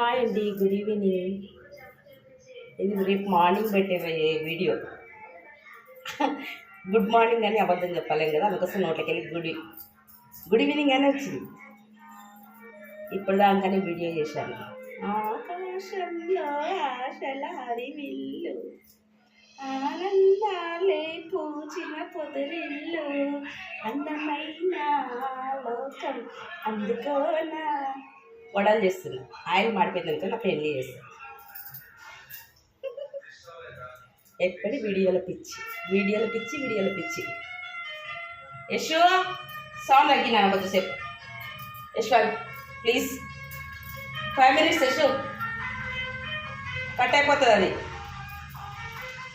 Hi అండి good evening. ఇది రేపు మార్నింగ్ పెట్టే వీడియో. గుడ్ మార్నింగ్ అని అబద్ధం చెప్పలేం కదా అందుకోసం నోట్లకెళ్ళి గుడ్ గుడ్ ఈవినింగ్ అని వచ్చింది. ఇప్పుడు దాకానే వీడియో చేశాను. ఆకాశంలో ఆశల హరివిల్లు ఆనందాలే పూచిన పొదరిల్లు అందమైన లోకం అందుకోనా వడలు చేస్తున్నా. ఆయిల్ మాడిపోయిందనుక నా పెళ్ళి చేస్తాను ఎక్కడి వీడియోల పిచ్చి? వీడియోల పిచ్చి వీడియోల పిచ్చి. యశో సౌండ్ తగ్గినా కొద్దిసేపు Yashwar please. Five minutes Yasho. Cut అయిపోతుంది అది.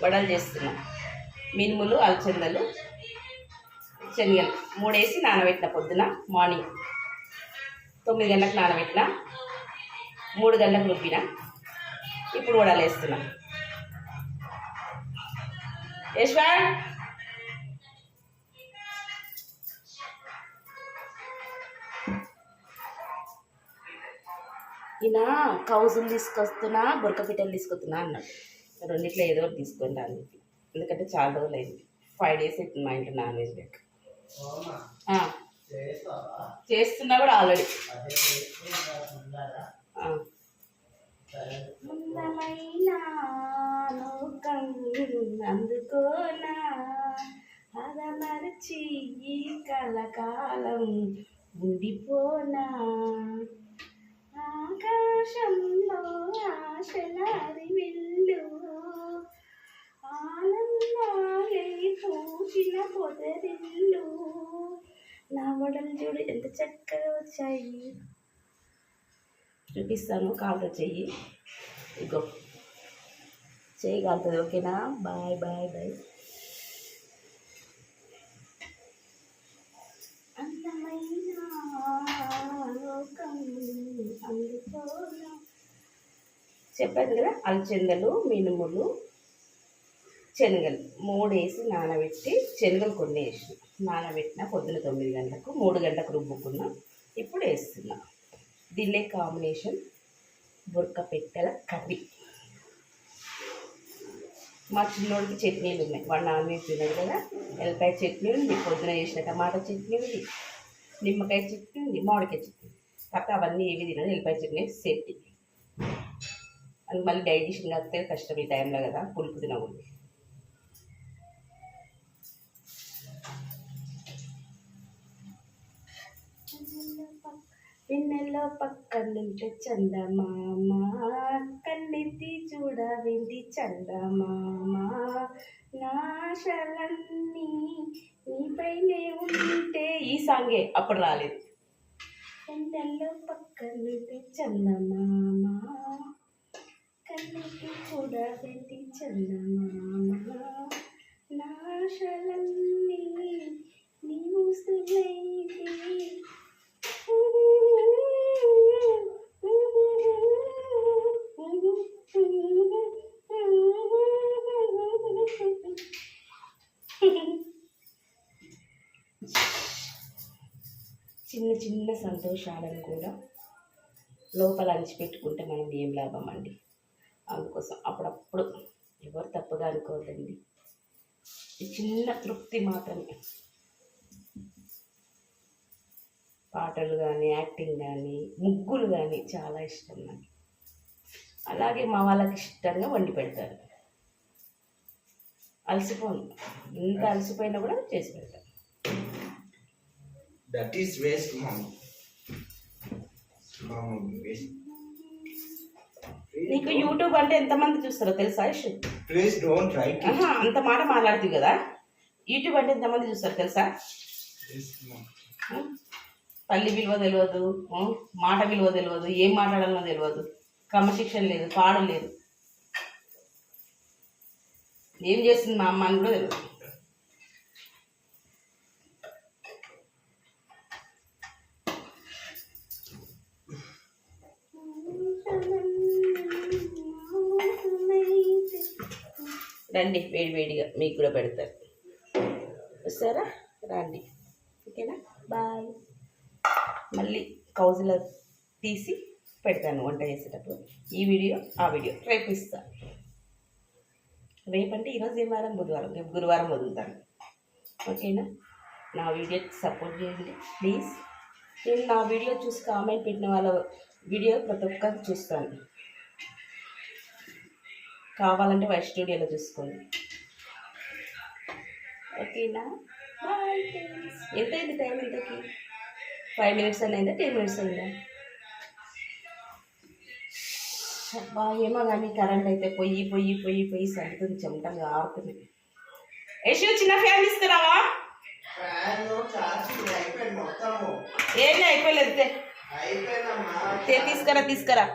వడలు చేస్తున్నా. మినుములు అలచందలు శనగలు. మూడేసి నానబెట్టిన పొద్దున మార్నింగ్. తొమ్మిది గంటలకు నానబెట్టిన మూడు గంటలకు రుబ్బిన ఇప్పుడు వడలు వేస్తున్నా యశ్వర్ ఈయన కౌజులు తీసుకొస్తున్నా బురకపిట్టలు తీసుకొస్తున్నా అన్నాడు. రెండిట్లో ఏదో ఒకటి తీసుకోండి అన్నింటి ఎందుకంటే చాలా రోజులు అయింది ఫైవ్ డేస్ అవుతుంది మా ఇంట్లో నాన్ వెజ్ లేక. ఆ, చేస్తున్నా కూడా ఆల్రెడీ. అందుకోనా అదమరచి ఈ కలకాలం ఉండిపోనా? ఆకాశంలో ఆశల అరివిల్లు ఆనందాలే పూసిన పొదరిల్లు నా వడలు చూడు ఎంత చక్కగా వచ్చాయి. చూపిస్తాను కాలుతో చెయ్యి. ఇగో. చెయ్యి కాలుతుంది ఓకేనా? Bye bye bye. అందమైన లోకం అందుకోనా చెప్పాను కదా అలచెందలు మినుములు శనగలు మూడు వేసి నానబెట్టి శనగలు కొన్ని వేసి నానబెట్టిన పొద్దున తొమ్మిది గంటలకు మూడు గంటలకు రుబ్బుకున్నా. ఇప్పుడు వేస్తున్నా. దీనిలో కాంబినేషన్ బురక పెట్టెల కర్రీ. మా చిన్నోడికి చట్నీలు ఉన్నాయి. వాడు నాన్ వెజ్ తిన్నాడు కదా. ఎల్లిపాయ చట్నీ ఉంది పొద్దున చేసిన టమాటా చట్నీ ఉంది నిమ్మకాయ చట్నీ ఉంది మామిడికాయ చట్నీ తప్ప అవన్నీ ఏవి తినదు ఎల్లిపాయ చట్నీ సేఫ్టీ అది మళ్ళీ డైజెషన్ కాకపోతే కష్టం ఈ టైంలో కదా పులుపు తినకూడదు. పిన్నెల్లో పక్కనుంటే చందమామ కన్నెత్తి చూడవింది చందమామ? నాశలన్నీ నీపైనే ఉంటే ఈ సాంగే అప్పుడు రాలేదు. పిన్నెల్లో పక్కనుంటే చందమామ కన్నెత్తి చూడవింది చందమామ? నాశలన్నీ నీ ముసులైతే చిన్న చిన్న సంతోషాలను కూడా లోపల అణిచిపెట్టుకుంటే మనం ఏం లాభం అండి అందుకోసం అప్పుడప్పుడు ఎవరు తప్పుగా అనుకోవద్దండి. ఈ చిన్న తృప్తి మాత్రమే. పాటలు కానీ యాక్టింగ్ కానీ ముగ్గులు కానీ చాలా ఇష్టం నాకు. అలాగే మా వాళ్ళకి ఇష్టంగా వండి పెడతారు. అలసిపోను. ఇంత అలసిపోయినా కూడా చేసి పెడతారు. Waste, mom. Mom, waste. నీకు యూట్యూబ్ అంటే ఎంతమంది చూస్తారో తెలుసా write it. ఆహా, అంత మాట మాట్లాడుతుంది కదా యూట్యూబ్ అంటే ఎంతమంది చూస్తారు తెలుసా? తల్లి విలువ తెలియదు? మాట విలువ తెలియదు ఏం మాట్లాడాలో తెలియదు క్రమశిక్షణ లేదు పాడు లేదు ఏం చేస్తుంది మా అమ్మ అని కూడా తెలియదు రండి వేడి వేడిగా మీకు కూడా పెడతారు వస్తారా? రండి. ఓకేనా? బాయ్. మళ్ళీ కౌజులర్ తీసి పెడతాను వంట చేసేటప్పుడు. ఈ వీడియో ఆ వీడియో. రేపు ఇస్తాను రేపంటే ఈరోజు ఏం వారం? బుధవారం. రేపు గురువారం వదులుతాను. ఓకేనా? నా వీడియోకి సపోర్ట్ చేయండి. ప్లీజ్. నేను నా వీడియో చూసి కామెంట్ పెట్టిన వాళ్ళ వీడియో ప్రతి ఒక్కరికి చూస్తాను. కావాలంటే వైట్ స్టూడియోలో చూసుకోండి. ఓకేనా? ఎంత అయింది టైం ఎంతకి ఫైవ్ మినిట్స్ అని అయిందా? టెన్ మినిట్స్ అయిందా? అబ్బా ఏమో కానీ కరెంట్ అయితే పొయ్యి పొయ్యి పొయ్యి పొయ్యి సంటుంది చెమటలు ఆరుతుంది. యశు చిన్న ఫ్యాన్ తీసుకురావా ఏంటి అయిపోలేదు తీసుకురా తీసుకురా.